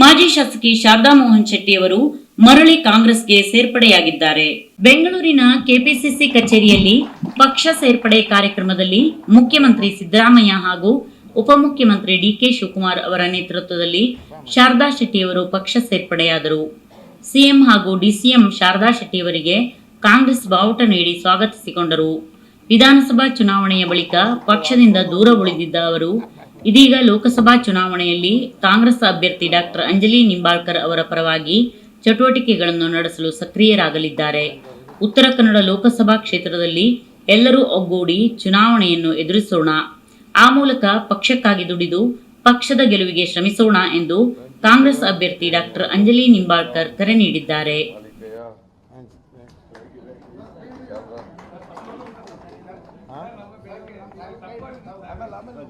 ಮಾಜಿ ಶಾಸಕಿ ಶಾರದಾ ಮೋಹನ್ ಶೆಟ್ಟಿ ಅವರು ಮರಳಿ ಕಾಂಗ್ರೆಸ್ಗೆ ಸೇರ್ಪಡೆಯಾಗಿದ್ದಾರೆ. ಬೆಂಗಳೂರಿನ ಕೆಪಿಸಿಸಿ ಕಚೇರಿಯಲ್ಲಿ ಪಕ್ಷ ಸೇರ್ಪಡೆ ಕಾರ್ಯಕ್ರಮದಲ್ಲಿ ಮುಖ್ಯಮಂತ್ರಿ ಸಿದ್ದರಾಮಯ್ಯ ಹಾಗೂ ಉಪಮುಖ್ಯಮಂತ್ರಿ ಡಿಕೆ ಶಿವಕುಮಾರ್ ಅವರ ನೇತೃತ್ವದಲ್ಲಿ ಶಾರದಾ ಶೆಟ್ಟಿಯವರು ಪಕ್ಷ ಸೇರ್ಪಡೆಯಾದರು. ಸಿಎಂ ಹಾಗೂ ಡಿಸಿಎಂ ಶಾರದಾ ಶೆಟ್ಟಿಯವರಿಗೆ ಕಾಂಗ್ರೆಸ್ ಬಾವುಟ ನೀಡಿ ಸ್ವಾಗತಿಸಿಕೊಂಡರು. ವಿಧಾನಸಭಾ ಚುನಾವಣೆಯ ಬಳಿಕ ಪಕ್ಷದಿಂದ ದೂರ ಉಳಿದಿದ್ದ ಅವರು ಇದೀಗ ಲೋಕಸಭಾ ಚುನಾವಣೆಯಲ್ಲಿ ಕಾಂಗ್ರೆಸ್ ಅಭ್ಯರ್ಥಿ ಡಾಕ್ಟರ್ ಅಂಜಲಿ ನಿಂಬಾಳ್ಕರ್ ಅವರ ಪರವಾಗಿ ಚಟುವಟಿಕೆಗಳನ್ನು ನಡೆಸಲು ಸಕ್ರಿಯರಾಗಲಿದ್ದಾರೆ. ಉತ್ತರ ಕನ್ನಡ ಲೋಕಸಭಾ ಕ್ಷೇತ್ರದಲ್ಲಿ ಎಲ್ಲರೂ ಒಗ್ಗೂಡಿ ಚುನಾವಣೆಯನ್ನು ಎದುರಿಸೋಣ. ಆ ಮೂಲಕ ಪಕ್ಷಕ್ಕಾಗಿ ದುಡಿದು ಪಕ್ಷದ ಗೆಲುವಿಗೆ ಶ್ರಮಿಸೋಣ ಎಂದು ಕಾಂಗ್ರೆಸ್ ಅಭ್ಯರ್ಥಿ ಡಾಕ್ಟರ್ ಅಂಜಲಿ ನಿಂಬಾಳ್ಕರ್ ಕರೆ ನೀಡಿದ್ದಾರೆ. ಆಮೇಲೆ ಆಮೇಲೆ